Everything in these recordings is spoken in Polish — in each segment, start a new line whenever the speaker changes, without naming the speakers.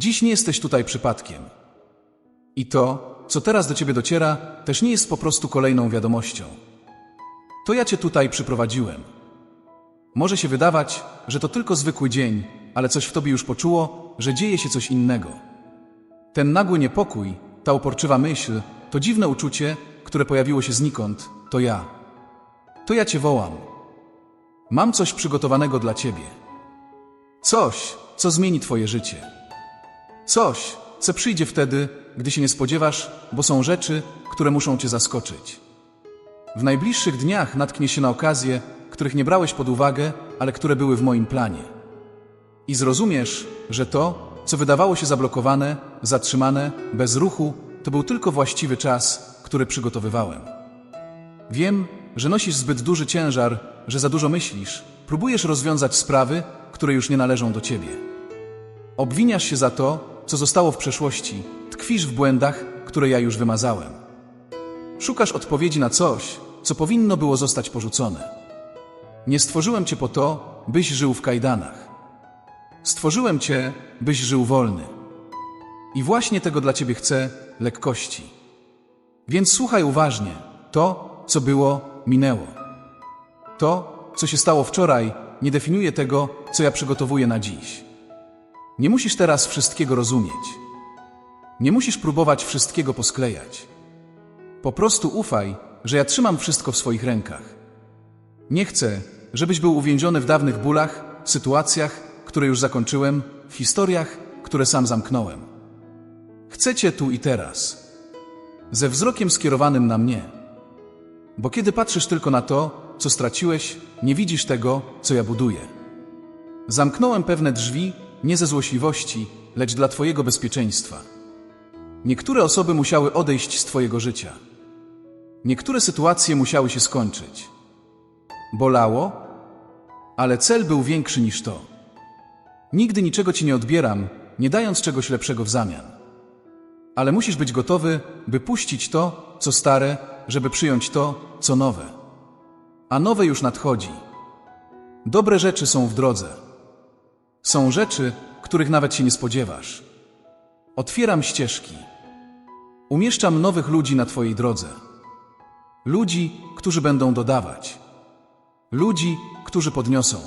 Dziś nie jesteś tutaj przypadkiem. I to, co teraz do ciebie dociera, też nie jest po prostu kolejną wiadomością. To ja cię tutaj przyprowadziłem. Może się wydawać, że to tylko zwykły dzień, ale coś w tobie już poczuło, że dzieje się coś innego. Ten nagły niepokój, ta uporczywa myśl, to dziwne uczucie, które pojawiło się znikąd, to ja. To ja cię wołam. Mam coś przygotowanego dla ciebie. Coś, co zmieni twoje życie. Coś, co przyjdzie wtedy, gdy się nie spodziewasz, bo są rzeczy, które muszą cię zaskoczyć. W najbliższych dniach natkniesz się na okazje, których nie brałeś pod uwagę, ale które były w moim planie. I zrozumiesz, że to, co wydawało się zablokowane, zatrzymane, bez ruchu, to był tylko właściwy czas, który przygotowywałem. Wiem, że nosisz zbyt duży ciężar, że za dużo myślisz, próbujesz rozwiązać sprawy, które już nie należą do ciebie. Obwiniasz się za to, co zostało w przeszłości, tkwisz w błędach, które ja już wymazałem. Szukasz odpowiedzi na coś, co powinno było zostać porzucone. Nie stworzyłem cię po to, byś żył w kajdanach. Stworzyłem cię, byś żył wolny. I właśnie tego dla ciebie chcę lekkości. Więc słuchaj uważnie. To, co było, minęło. To, co się stało wczoraj, nie definiuje tego, co ja przygotowuję na dziś. Nie musisz teraz wszystkiego rozumieć. Nie musisz próbować wszystkiego posklejać. Po prostu ufaj, że ja trzymam wszystko w swoich rękach. Nie chcę, żebyś był uwięziony w dawnych bólach, sytuacjach, które już zakończyłem, w historiach, które sam zamknąłem. Chcę cię tu i teraz, ze wzrokiem skierowanym na mnie. Bo kiedy patrzysz tylko na to, co straciłeś, nie widzisz tego, co ja buduję. Zamknąłem pewne drzwi nie ze złośliwości, lecz dla Twojego bezpieczeństwa. Niektóre osoby musiały odejść z Twojego życia. Niektóre sytuacje musiały się skończyć. Bolało, ale cel był większy niż to. Nigdy niczego Ci nie odbieram, nie dając czegoś lepszego w zamian. Ale musisz być gotowy, by puścić to, co stare, żeby przyjąć to, co nowe. A nowe już nadchodzi. Dobre rzeczy są w drodze. Są rzeczy, których nawet się nie spodziewasz. Otwieram ścieżki. Umieszczam nowych ludzi na Twojej drodze. Ludzi, którzy będą dodawać. Ludzi, którzy podniosą.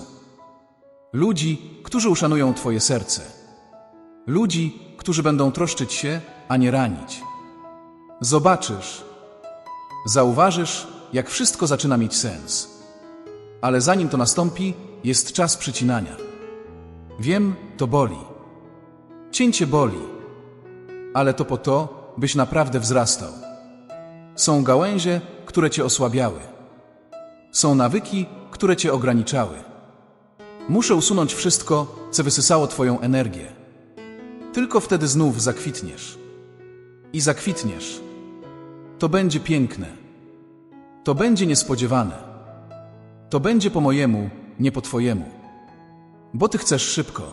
Ludzi, którzy uszanują Twoje serce. Ludzi, którzy będą troszczyć się, a nie ranić. Zobaczysz, zauważysz, jak wszystko zaczyna mieć sens. Ale zanim to nastąpi, jest czas przycinania. Wiem, to boli. Cięcie boli. Ale to po to, byś naprawdę wzrastał. Są gałęzie, które cię osłabiały. Są nawyki, które cię ograniczały. Muszę usunąć wszystko, co wysysało twoją energię. Tylko wtedy znów zakwitniesz. I zakwitniesz. To będzie piękne. To będzie niespodziewane. To będzie po mojemu, nie po twojemu. Bo ty chcesz szybko.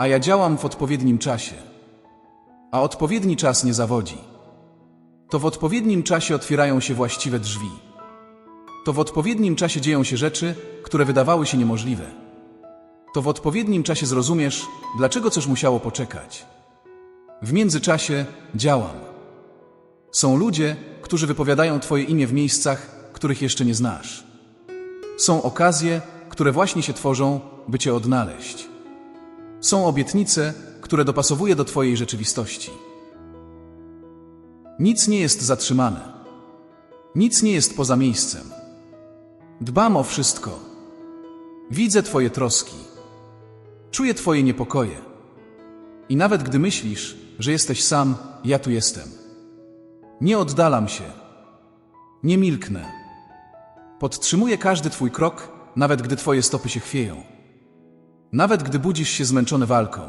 A ja działam w odpowiednim czasie. A odpowiedni czas nie zawodzi. To w odpowiednim czasie otwierają się właściwe drzwi. To w odpowiednim czasie dzieją się rzeczy, które wydawały się niemożliwe. To w odpowiednim czasie zrozumiesz, dlaczego coś musiało poczekać. W międzyczasie działam. Są ludzie, którzy wypowiadają Twoje imię w miejscach, których jeszcze nie znasz. Są okazje, które właśnie się tworzą, by Cię odnaleźć. Są obietnice, które dopasowuję do Twojej rzeczywistości. Nic nie jest zatrzymane. Nic nie jest poza miejscem. Dbam o wszystko. Widzę Twoje troski. Czuję Twoje niepokoje. I nawet gdy myślisz, że jesteś sam, ja tu jestem. Nie oddalam się. Nie milknę. Podtrzymuję każdy Twój krok, nawet gdy Twoje stopy się chwieją. Nawet gdy budzisz się zmęczony walką.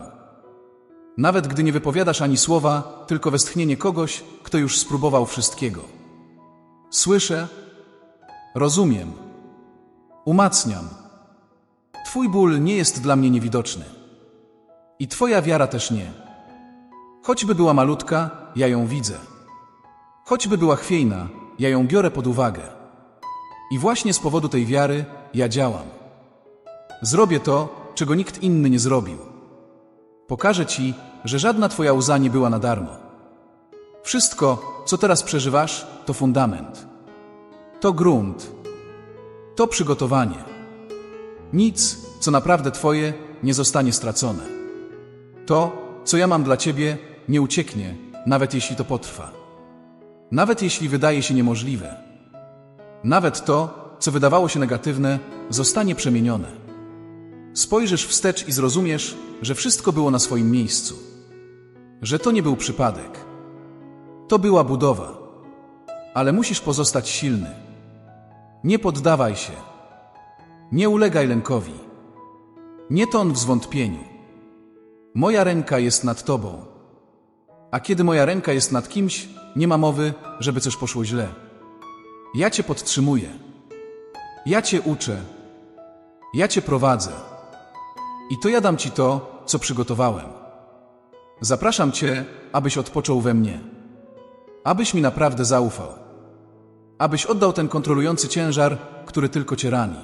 Nawet gdy nie wypowiadasz ani słowa, tylko westchnienie kogoś, kto już spróbował wszystkiego. Słyszę, rozumiem, umacniam. Twój ból nie jest dla mnie niewidoczny. I Twoja wiara też nie. Choćby była malutka, ja ją widzę. Choćby była chwiejna, ja ją biorę pod uwagę. I właśnie z powodu tej wiary ja działam. Zrobię to, czego nikt inny nie zrobił. Pokażę ci, że żadna twoja łza nie była na darmo. Wszystko, co teraz przeżywasz, to fundament. To grunt. To przygotowanie. Nic, co naprawdę twoje, nie zostanie stracone. To, co ja mam dla ciebie, nie ucieknie, nawet jeśli to potrwa. Nawet jeśli wydaje się niemożliwe. Nawet to, co wydawało się negatywne, zostanie przemienione. Spojrzysz wstecz i zrozumiesz, że wszystko było na swoim miejscu. Że to nie był przypadek. To była budowa. Ale musisz pozostać silny. Nie poddawaj się. Nie ulegaj lękowi. Nie ton w zwątpieniu. Moja ręka jest nad tobą. A kiedy moja ręka jest nad kimś, nie ma mowy, żeby coś poszło źle. Ja cię podtrzymuję. Ja cię uczę. Ja cię prowadzę. I to ja dam ci to, co przygotowałem. Zapraszam cię, abyś odpoczął we mnie. Abyś mi naprawdę zaufał. Abyś oddał ten kontrolujący ciężar, który tylko cię rani.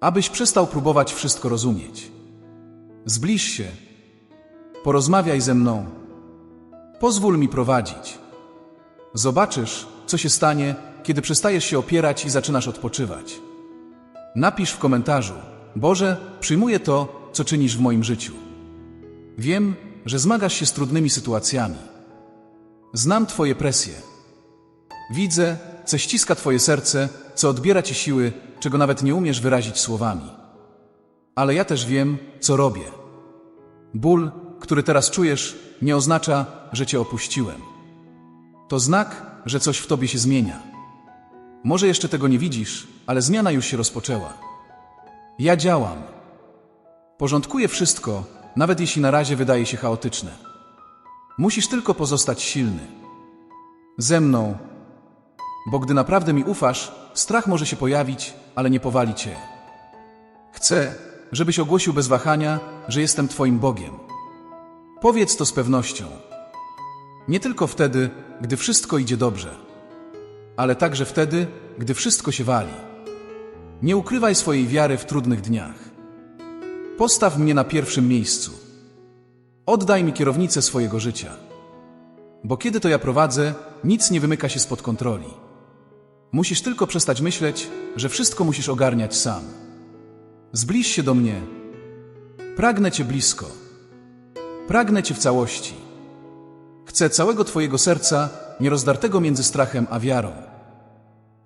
Abyś przestał próbować wszystko rozumieć. Zbliż się. Porozmawiaj ze mną. Pozwól mi prowadzić. Zobaczysz, co się stanie, kiedy przestajesz się opierać i zaczynasz odpoczywać. Napisz w komentarzu: Boże, przyjmuję to, co czynisz w moim życiu. Wiem, że zmagasz się z trudnymi sytuacjami. Znam Twoje presje. Widzę, co ściska Twoje serce, co odbiera Ci siły, czego nawet nie umiesz wyrazić słowami. Ale ja też wiem, co robię. Ból, który teraz czujesz, nie oznacza, że Cię opuściłem. To znak, że coś w Tobie się zmienia. Może jeszcze tego nie widzisz, ale zmiana już się rozpoczęła. Ja działam. Porządkuję wszystko, nawet jeśli na razie wydaje się chaotyczne. Musisz tylko pozostać silny. Ze mną. Bo gdy naprawdę mi ufasz, strach może się pojawić, ale nie powali cię. Chcę, żebyś ogłosił bez wahania, że jestem Twoim Bogiem. Powiedz to z pewnością. Nie tylko wtedy, gdy wszystko idzie dobrze, ale także wtedy, gdy wszystko się wali. Nie ukrywaj swojej wiary w trudnych dniach. Postaw mnie na pierwszym miejscu. Oddaj mi kierownicę swojego życia. Bo kiedy to ja prowadzę, nic nie wymyka się spod kontroli. Musisz tylko przestać myśleć, że wszystko musisz ogarniać sam. Zbliż się do mnie. Pragnę Cię blisko. Pragnę Cię w całości. Chcę całego Twojego serca, nierozdartego między strachem a wiarą.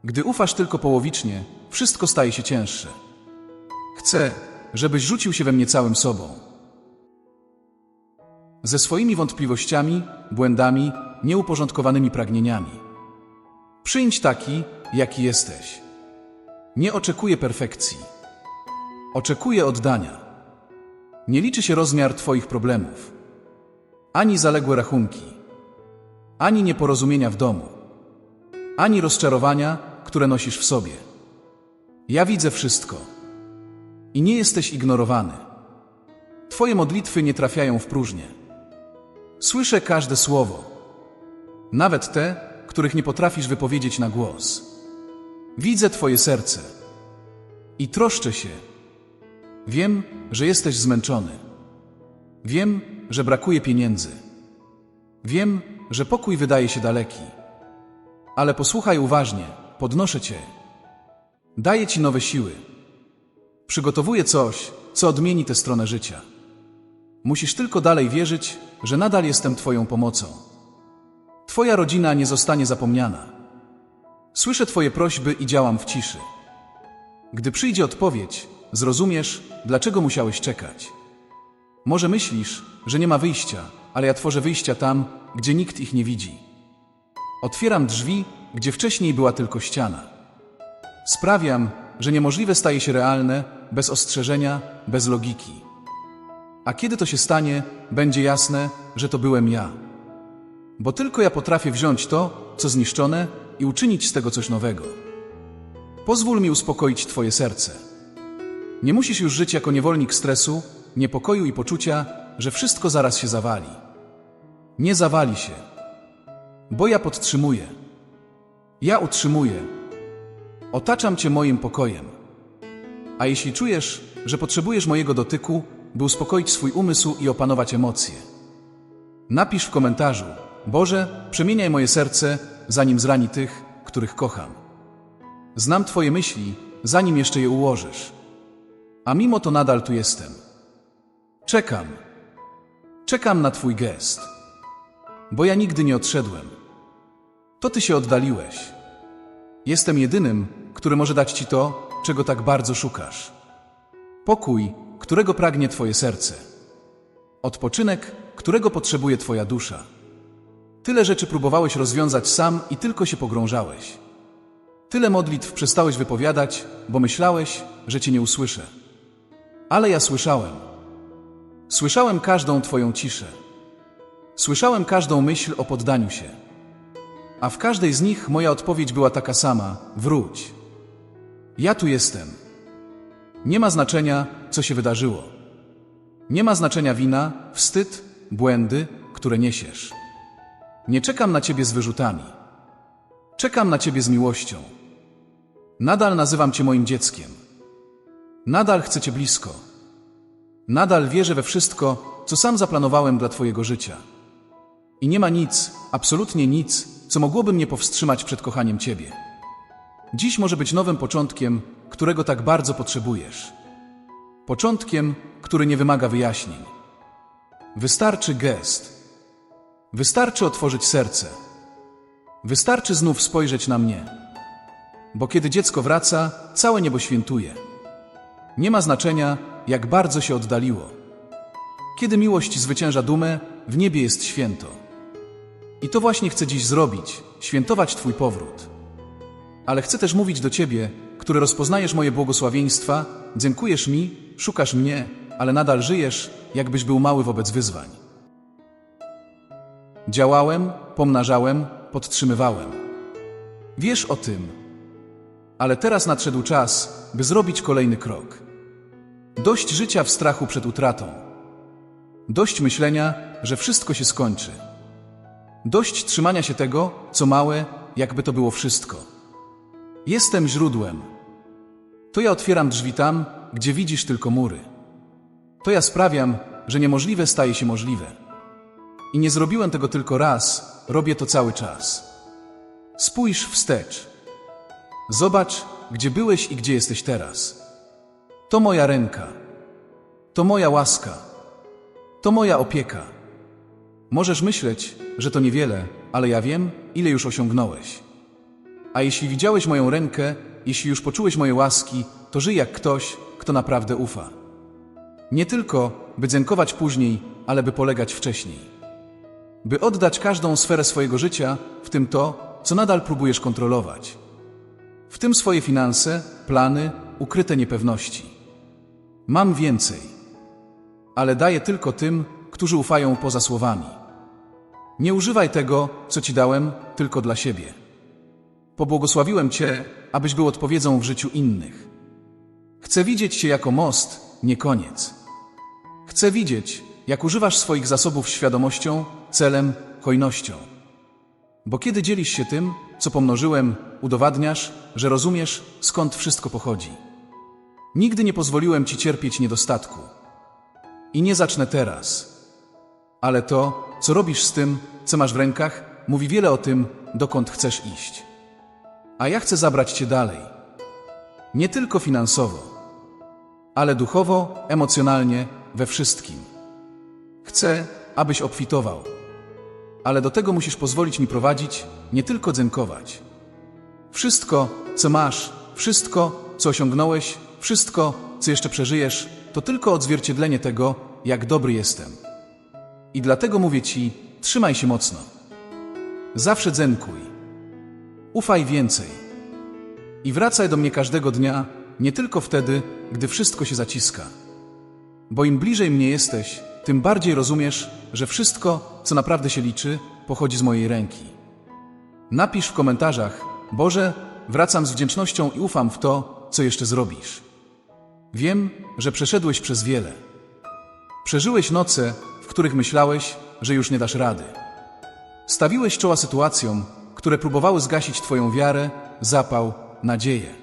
Gdy ufasz tylko połowicznie, wszystko staje się cięższe. Chcę, żebyś rzucił się we mnie całym sobą. Ze swoimi wątpliwościami, błędami, nieuporządkowanymi pragnieniami. Przyjdź taki, jaki jesteś. Nie oczekuję perfekcji. Oczekuję oddania. Nie liczy się rozmiar Twoich problemów, ani zaległe rachunki, ani nieporozumienia w domu, ani rozczarowania, które nosisz w sobie. Ja widzę wszystko i nie jesteś ignorowany. Twoje modlitwy nie trafiają w próżnię. Słyszę każde słowo, nawet te, których nie potrafisz wypowiedzieć na głos. Widzę Twoje serce i troszczę się. Wiem, że jesteś zmęczony. Wiem, że brakuje pieniędzy. Wiem, że pokój wydaje się daleki. Ale posłuchaj uważnie, podnoszę Cię. Daję Ci nowe siły. Przygotowuję coś, co odmieni tę stronę życia. Musisz tylko dalej wierzyć, że nadal jestem Twoją pomocą. Twoja rodzina nie zostanie zapomniana. Słyszę Twoje prośby i działam w ciszy. Gdy przyjdzie odpowiedź, zrozumiesz, dlaczego musiałeś czekać. Może myślisz, że nie ma wyjścia, ale ja tworzę wyjścia tam, gdzie nikt ich nie widzi. Otwieram drzwi, gdzie wcześniej była tylko ściana. Sprawiam, że niemożliwe staje się realne, bez ostrzeżenia, bez logiki. A kiedy to się stanie, będzie jasne, że to byłem ja. Bo tylko ja potrafię wziąć to, co zniszczone, i uczynić z tego coś nowego. Pozwól mi uspokoić Twoje serce. Nie musisz już żyć jako niewolnik stresu, niepokoju i poczucia, że wszystko zaraz się zawali. Nie zawali się, bo ja podtrzymuję. Ja utrzymuję. Otaczam Cię moim pokojem. A jeśli czujesz, że potrzebujesz mojego dotyku, by uspokoić swój umysł i opanować emocje. Napisz w komentarzu: Boże, przemieniaj moje serce, zanim zrani tych, których kocham. Znam Twoje myśli, zanim jeszcze je ułożysz. A mimo to nadal tu jestem. Czekam. Czekam na Twój gest. Bo ja nigdy nie odszedłem. To Ty się oddaliłeś. Jestem jedynym, który może dać Ci to, czego tak bardzo szukasz. Pokój, którego pragnie Twoje serce. Odpoczynek, którego potrzebuje Twoja dusza. Tyle rzeczy próbowałeś rozwiązać sam i tylko się pogrążałeś. Tyle modlitw przestałeś wypowiadać, bo myślałeś, że Cię nie usłyszę. Ale ja słyszałem. Słyszałem każdą Twoją ciszę. Słyszałem każdą myśl o poddaniu się. A w każdej z nich moja odpowiedź była taka sama: wróć. Ja tu jestem. Nie ma znaczenia, co się wydarzyło. Nie ma znaczenia wina, wstyd, błędy, które niesiesz. Nie czekam na ciebie z wyrzutami. Czekam na ciebie z miłością. Nadal nazywam cię moim dzieckiem. Nadal chcę cię blisko. Nadal wierzę we wszystko, co sam zaplanowałem dla twojego życia. I nie ma nic, absolutnie nic, co mogłoby mnie powstrzymać przed kochaniem ciebie. Dziś może być nowym początkiem, którego tak bardzo potrzebujesz. Początkiem, który nie wymaga wyjaśnień. Wystarczy gest. Wystarczy otworzyć serce. Wystarczy znów spojrzeć na mnie. Bo kiedy dziecko wraca, całe niebo świętuje. Nie ma znaczenia, jak bardzo się oddaliło. Kiedy miłość zwycięża dumę, w niebie jest święto. I to właśnie chcę dziś zrobić świętować Twój powrót. Ale chcę też mówić do Ciebie, który rozpoznajesz moje błogosławieństwa, dziękujesz mi, szukasz mnie, ale nadal żyjesz, jakbyś był mały wobec wyzwań. Działałem, pomnażałem, podtrzymywałem. Wiesz o tym, ale teraz nadszedł czas, by zrobić kolejny krok. Dość życia w strachu przed utratą. Dość myślenia, że wszystko się skończy. Dość trzymania się tego, co małe, jakby to było wszystko. Jestem źródłem. To ja otwieram drzwi tam, gdzie widzisz tylko mury. To ja sprawiam, że niemożliwe staje się możliwe. I nie zrobiłem tego tylko raz, robię to cały czas. Spójrz wstecz. Zobacz, gdzie byłeś i gdzie jesteś teraz. To moja ręka. To moja łaska. To moja opieka. Możesz myśleć, że to niewiele, ale ja wiem, ile już osiągnąłeś. A jeśli widziałeś moją rękę, jeśli już poczułeś moje łaski, to żyj jak ktoś, kto naprawdę ufa. Nie tylko, by dziękować później, ale by polegać wcześniej. By oddać każdą sferę swojego życia, w tym to, co nadal próbujesz kontrolować. W tym swoje finanse, plany, ukryte niepewności. Mam więcej, ale daję tylko tym, którzy ufają poza słowami. Nie używaj tego, co ci dałem, tylko dla siebie. Pobłogosławiłem cię, abyś był odpowiedzią w życiu innych. Chcę widzieć cię jako most, nie koniec. Chcę widzieć, jak używasz swoich zasobów świadomością, celem, hojnością. Bo kiedy dzielisz się tym, co pomnożyłem, udowadniasz, że rozumiesz, skąd wszystko pochodzi. Nigdy nie pozwoliłem ci cierpieć niedostatku. I nie zacznę teraz. Ale to, co robisz z tym, co masz w rękach, mówi wiele o tym, dokąd chcesz iść. A ja chcę zabrać cię dalej. Nie tylko finansowo, ale duchowo, emocjonalnie, we wszystkim. Chcę, abyś obfitował. Ale do tego musisz pozwolić mi prowadzić, nie tylko dzękować. Wszystko, co masz, wszystko, co osiągnąłeś, wszystko, co jeszcze przeżyjesz, to tylko odzwierciedlenie tego, jak dobry jestem. I dlatego mówię ci, trzymaj się mocno. Zawsze dzenkuj. Ufaj więcej. I wracaj do mnie każdego dnia, nie tylko wtedy, gdy wszystko się zaciska. Bo im bliżej mnie jesteś, tym bardziej rozumiesz, że wszystko, co naprawdę się liczy, pochodzi z mojej ręki. Napisz w komentarzach, Boże, wracam z wdzięcznością i ufam w to, co jeszcze zrobisz. Wiem, że przeszedłeś przez wiele. Przeżyłeś noce, których myślałeś, że już nie dasz rady. Stawiłeś czoła sytuacjom, które próbowały zgasić Twoją wiarę, zapał, nadzieję.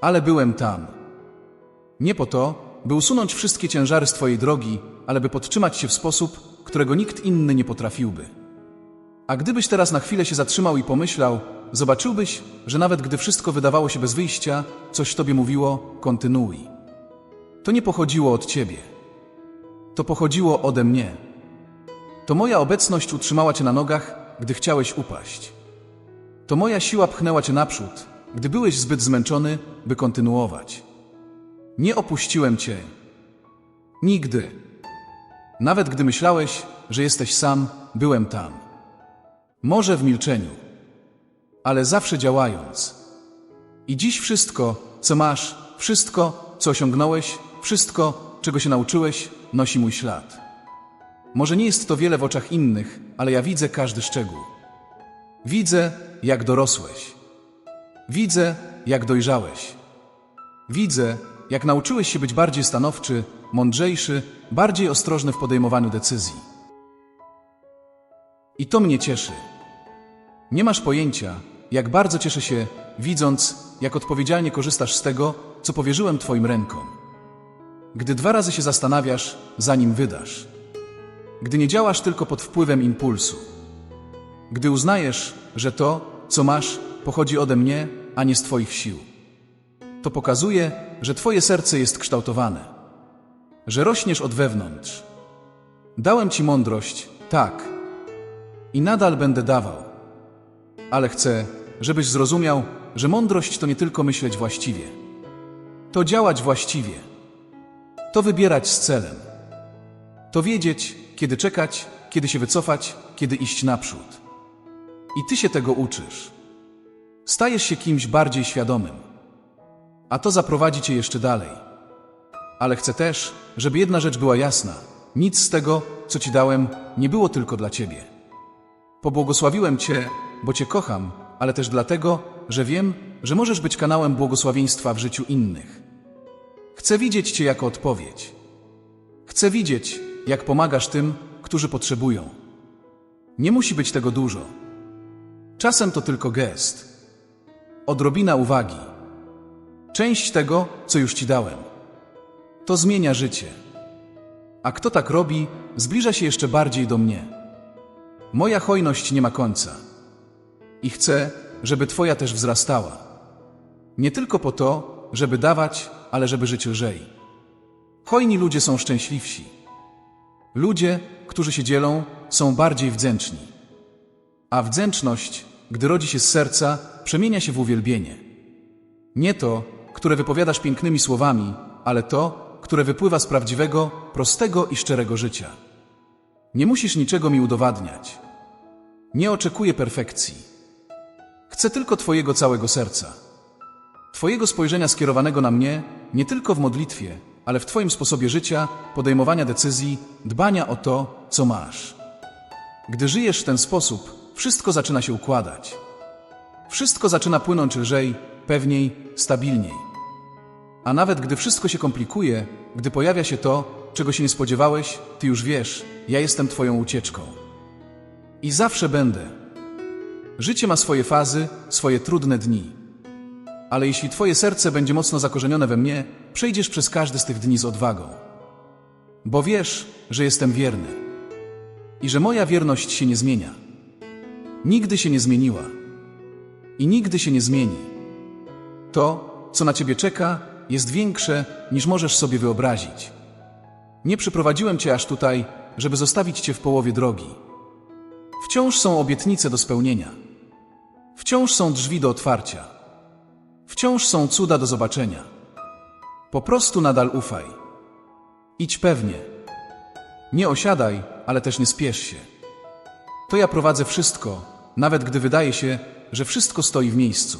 Ale byłem tam. Nie po to, by usunąć wszystkie ciężary z Twojej drogi, ale by podtrzymać się w sposób, którego nikt inny nie potrafiłby. A gdybyś teraz na chwilę się zatrzymał i pomyślał, zobaczyłbyś, że nawet gdy wszystko wydawało się bez wyjścia, coś Tobie mówiło, kontynuuj. To nie pochodziło od Ciebie. To pochodziło ode mnie. To moja obecność utrzymała Cię na nogach, gdy chciałeś upaść. To moja siła pchnęła Cię naprzód, gdy byłeś zbyt zmęczony, by kontynuować. Nie opuściłem Cię. Nigdy. Nawet gdy myślałeś, że jesteś sam, byłem tam. Może w milczeniu, ale zawsze działając. I dziś wszystko, co masz, wszystko, co osiągnąłeś, wszystko, czego się nauczyłeś, nosi mój ślad. Może nie jest to wiele w oczach innych, ale ja widzę każdy szczegół. Widzę, jak dorosłeś. Widzę, jak dojrzałeś. Widzę, jak nauczyłeś się być bardziej stanowczy, mądrzejszy, bardziej ostrożny w podejmowaniu decyzji. I to mnie cieszy. Nie masz pojęcia, jak bardzo cieszę się, widząc, jak odpowiedzialnie korzystasz z tego, co powierzyłem Twoim rękom. Gdy dwa razy się zastanawiasz, zanim wydasz. Gdy nie działasz tylko pod wpływem impulsu. Gdy uznajesz, że to, co masz, pochodzi ode mnie, a nie z Twoich sił. To pokazuje, że Twoje serce jest kształtowane, że rośniesz od wewnątrz. Dałem Ci mądrość, tak, i nadal będę dawał. Ale chcę, żebyś zrozumiał, że mądrość to nie tylko myśleć właściwie, to działać właściwie, to wybierać z celem, to wiedzieć, kiedy czekać, kiedy się wycofać, kiedy iść naprzód. I Ty się tego uczysz. Stajesz się kimś bardziej świadomym, a to zaprowadzi Cię jeszcze dalej. Ale chcę też, żeby jedna rzecz była jasna. Nic z tego, co Ci dałem, nie było tylko dla Ciebie. Pobłogosławiłem Cię, bo Cię kocham, ale też dlatego, że wiem, że możesz być kanałem błogosławieństwa w życiu innych. Chcę widzieć Cię jako odpowiedź. Chcę widzieć, jak pomagasz tym, którzy potrzebują. Nie musi być tego dużo. Czasem to tylko gest. Odrobina uwagi. Część tego, co już Ci dałem. To zmienia życie. A kto tak robi, zbliża się jeszcze bardziej do mnie. Moja hojność nie ma końca. I chcę, żeby Twoja też wzrastała. Nie tylko po to, żeby dawać, ale żeby żyć lżej. Hojni ludzie są szczęśliwsi. Ludzie, którzy się dzielą, są bardziej wdzięczni. A wdzięczność, gdy rodzi się z serca, przemienia się w uwielbienie. Nie to, które wypowiadasz pięknymi słowami, ale to, które wypływa z prawdziwego, prostego i szczerego życia. Nie musisz niczego mi udowadniać. Nie oczekuję perfekcji. Chcę tylko Twojego całego serca. Twojego spojrzenia skierowanego na mnie, nie tylko w modlitwie, ale w Twoim sposobie życia, podejmowania decyzji, dbania o to, co masz. Gdy żyjesz w ten sposób, wszystko zaczyna się układać. Wszystko zaczyna płynąć lżej, pewniej, stabilniej. A nawet gdy wszystko się komplikuje, gdy pojawia się to, czego się nie spodziewałeś, ty już wiesz, ja jestem Twoją ucieczką. I zawsze będę. Życie ma swoje fazy, swoje trudne dni. Ale jeśli Twoje serce będzie mocno zakorzenione we mnie, przejdziesz przez każdy z tych dni z odwagą. Bo wiesz, że jestem wierny. I że moja wierność się nie zmienia. Nigdy się nie zmieniła. I nigdy się nie zmieni. To, co na Ciebie czeka, jest większe, niż możesz sobie wyobrazić. Nie przyprowadziłem Cię aż tutaj, żeby zostawić Cię w połowie drogi. Wciąż są obietnice do spełnienia. Wciąż są drzwi do otwarcia. Wciąż są cuda do zobaczenia. Po prostu nadal ufaj. Idź pewnie. Nie osiadaj, ale też nie spiesz się. To ja prowadzę wszystko, nawet gdy wydaje się, że wszystko stoi w miejscu.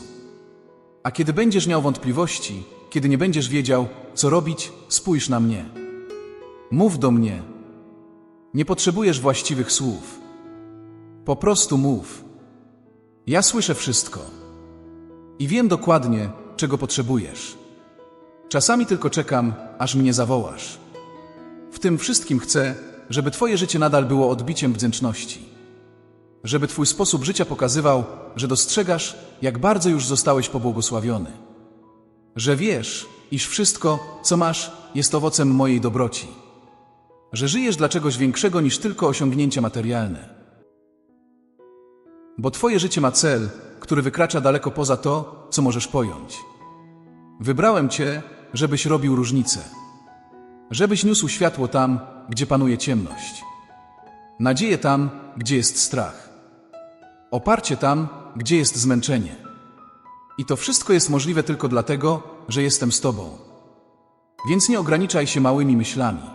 A kiedy będziesz miał wątpliwości, kiedy nie będziesz wiedział, co robić, spójrz na mnie. Mów do mnie. Nie potrzebujesz właściwych słów. Po prostu mów. Ja słyszę wszystko. I wiem dokładnie, czego potrzebujesz. Czasami tylko czekam, aż mnie zawołasz. W tym wszystkim chcę, żeby Twoje życie nadal było odbiciem wdzięczności. Żeby Twój sposób życia pokazywał, że dostrzegasz, jak bardzo już zostałeś pobłogosławiony. Że wiesz, iż wszystko, co masz, jest owocem mojej dobroci. Że żyjesz dla czegoś większego niż tylko osiągnięcia materialne. Bo Twoje życie ma cel, który wykracza daleko poza to, co możesz pojąć. Wybrałem Cię, żebyś robił różnicę. Żebyś niósł światło tam, gdzie panuje ciemność. Nadzieję tam, gdzie jest strach. Oparcie tam, gdzie jest zmęczenie. I to wszystko jest możliwe tylko dlatego, że jestem z Tobą. Więc nie ograniczaj się małymi myślami.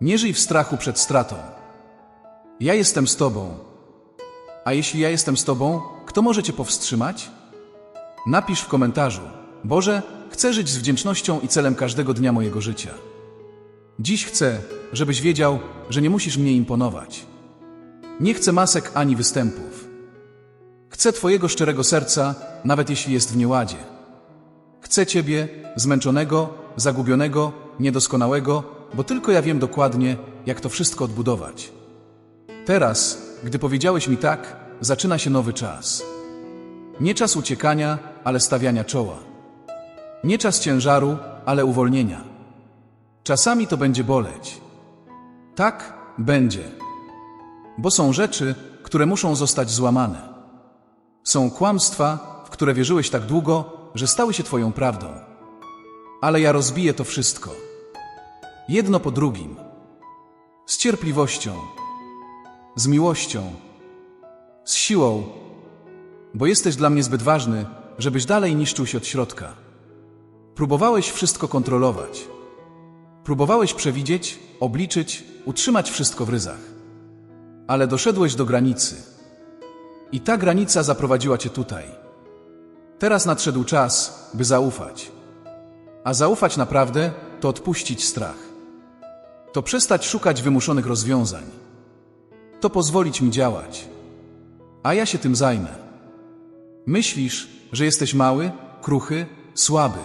Nie żyj w strachu przed stratą. Ja jestem z Tobą. A jeśli ja jestem z Tobą, kto może Cię powstrzymać? Napisz w komentarzu: Boże, chcę żyć z wdzięcznością i celem każdego dnia mojego życia. Dziś chcę, żebyś wiedział, że nie musisz mnie imponować. Nie chcę masek ani występów. Chcę Twojego szczerego serca, nawet jeśli jest w nieładzie. Chcę Ciebie, zmęczonego, zagubionego, niedoskonałego, bo tylko ja wiem dokładnie, jak to wszystko odbudować. Teraz, gdy powiedziałeś mi tak, zaczyna się nowy czas. Nie czas uciekania, ale stawiania czoła. Nie czas ciężaru, ale uwolnienia. Czasami to będzie boleć. Tak, będzie. Bo są rzeczy, które muszą zostać złamane. Są kłamstwa, w które wierzyłeś tak długo, że stały się Twoją prawdą. Ale ja rozbiję to wszystko. Jedno po drugim. Z cierpliwością, z miłością, z siłą, bo jesteś dla mnie zbyt ważny, żebyś dalej niszczył się od środka. Próbowałeś wszystko kontrolować. Próbowałeś przewidzieć, obliczyć, utrzymać wszystko w ryzach. Ale doszedłeś do granicy. I ta granica zaprowadziła cię tutaj. Teraz nadszedł czas, by zaufać. A zaufać naprawdę to odpuścić strach. To przestać szukać wymuszonych rozwiązań. To pozwolić mi działać. A ja się tym zajmę. Myślisz, że jesteś mały, kruchy, słaby.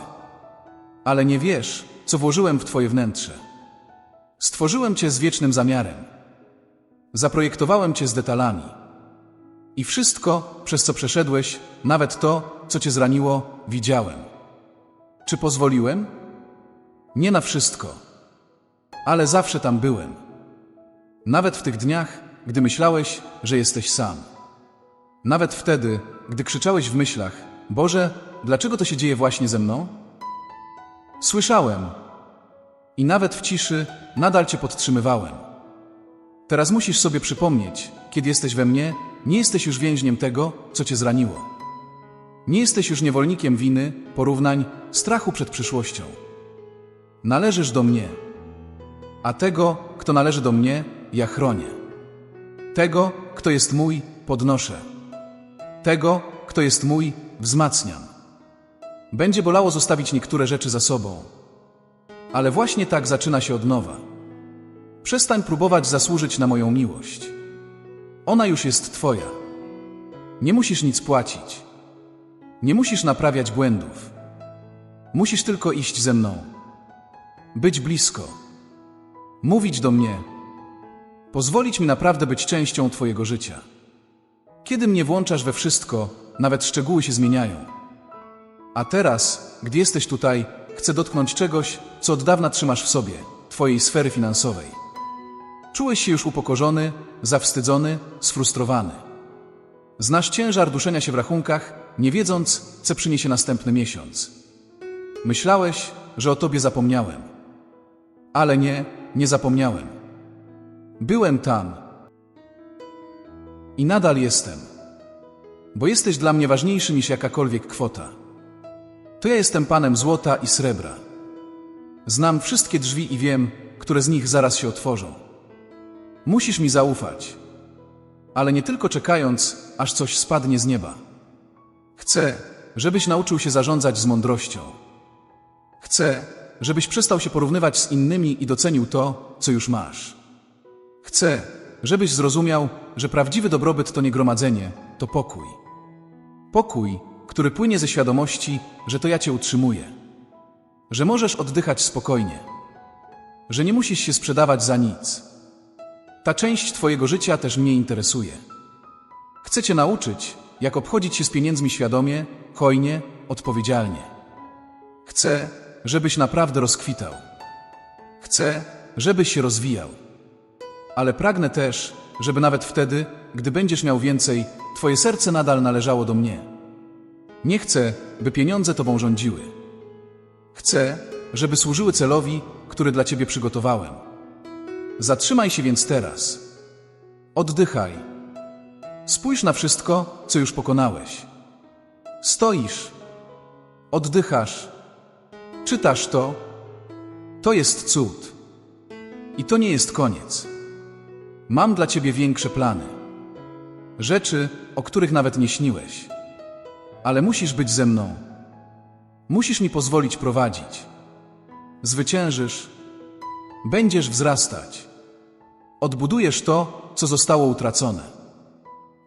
Ale nie wiesz, co włożyłem w Twoje wnętrze. Stworzyłem Cię z wiecznym zamiarem. Zaprojektowałem Cię z detalami. I wszystko, przez co przeszedłeś, nawet to, co Cię zraniło, widziałem. Czy pozwoliłem? Nie na wszystko. Ale zawsze tam byłem. Nawet w tych dniach, gdy myślałeś, że jesteś sam. Nawet wtedy, gdy krzyczałeś w myślach: Boże, dlaczego to się dzieje właśnie ze mną? Słyszałem. I nawet w ciszy nadal Cię podtrzymywałem. Teraz musisz sobie przypomnieć, kiedy jesteś we mnie, nie jesteś już więźniem tego, co Cię zraniło. Nie jesteś już niewolnikiem winy, porównań, strachu przed przyszłością. Należysz do mnie. A tego, kto należy do mnie, ja chronię. Tego, kto jest mój, podnoszę. Tego, kto jest mój, wzmacniam. Będzie bolało zostawić niektóre rzeczy za sobą. Ale właśnie tak zaczyna się od nowa. Przestań próbować zasłużyć na moją miłość. Ona już jest Twoja. Nie musisz nic płacić. Nie musisz naprawiać błędów. Musisz tylko iść ze mną. Być blisko. Mówić do mnie. Pozwolić mi naprawdę być częścią Twojego życia. Kiedy mnie włączasz we wszystko, nawet szczegóły się zmieniają. A teraz, gdy jesteś tutaj, chcę dotknąć czegoś, co od dawna trzymasz w sobie Twojej sfery finansowej. Czułeś się już upokorzony, zawstydzony, sfrustrowany. Znasz ciężar duszenia się w rachunkach, nie wiedząc, co przyniesie następny miesiąc. Myślałeś, że o tobie zapomniałem. Ale nie, nie zapomniałem. Byłem tam. I nadal jestem. Bo jesteś dla mnie ważniejszy niż jakakolwiek kwota. To ja jestem panem złota i srebra. Znam wszystkie drzwi i wiem, które z nich zaraz się otworzą. Musisz mi zaufać, ale nie tylko czekając, aż coś spadnie z nieba. Chcę, żebyś nauczył się zarządzać z mądrością. Chcę, żebyś przestał się porównywać z innymi i docenił to, co już masz. Chcę, żebyś zrozumiał, że prawdziwy dobrobyt to nie gromadzenie, to pokój. Pokój, który płynie ze świadomości, że to ja cię utrzymuję. Że możesz oddychać spokojnie. Że nie musisz się sprzedawać za nic. Ta część Twojego życia też mnie interesuje. Chcę Cię nauczyć, jak obchodzić się z pieniędzmi świadomie, hojnie, odpowiedzialnie. Chcę, żebyś naprawdę rozkwitał. Chcę, żebyś się rozwijał. Ale pragnę też, żeby nawet wtedy, gdy będziesz miał więcej, twoje serce nadal należało do mnie. Nie chcę, by pieniądze tobą rządziły. Chcę, żeby służyły celowi, który dla ciebie przygotowałem. Zatrzymaj się więc teraz. Oddychaj. Spójrz na wszystko, co już pokonałeś. Stoisz. Oddychasz. Czytasz to. To jest cud. I to nie jest koniec. Mam dla ciebie większe plany. Rzeczy, o których nawet nie śniłeś. Ale musisz być ze mną. Musisz mi pozwolić prowadzić. Zwyciężysz. Będziesz wzrastać. Odbudujesz to, co zostało utracone.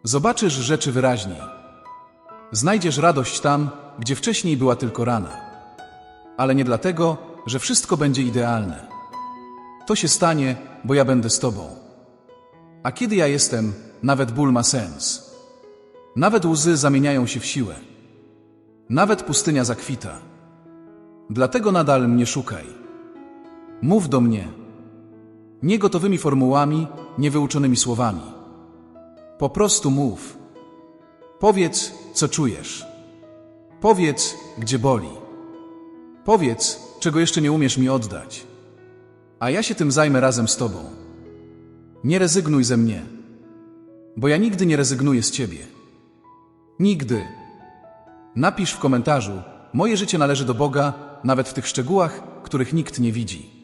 Zobaczysz rzeczy wyraźniej. Znajdziesz radość tam, gdzie wcześniej była tylko rana. Ale nie dlatego, że wszystko będzie idealne. To się stanie, bo ja będę z Tobą. A kiedy ja jestem, nawet ból ma sens. Nawet łzy zamieniają się w siłę. Nawet pustynia zakwita. Dlatego nadal mnie szukaj. Mów do mnie. Nie gotowymi formułami, nie wyuczonymi słowami. Po prostu mów. Powiedz, co czujesz. Powiedz, gdzie boli. Powiedz, czego jeszcze nie umiesz mi oddać. A ja się tym zajmę razem z Tobą. Nie rezygnuj ze mnie, bo ja nigdy nie rezygnuję z Ciebie. Nigdy. Napisz w komentarzu: Moje życie należy do Boga, nawet w tych szczegółach, których nikt nie widzi.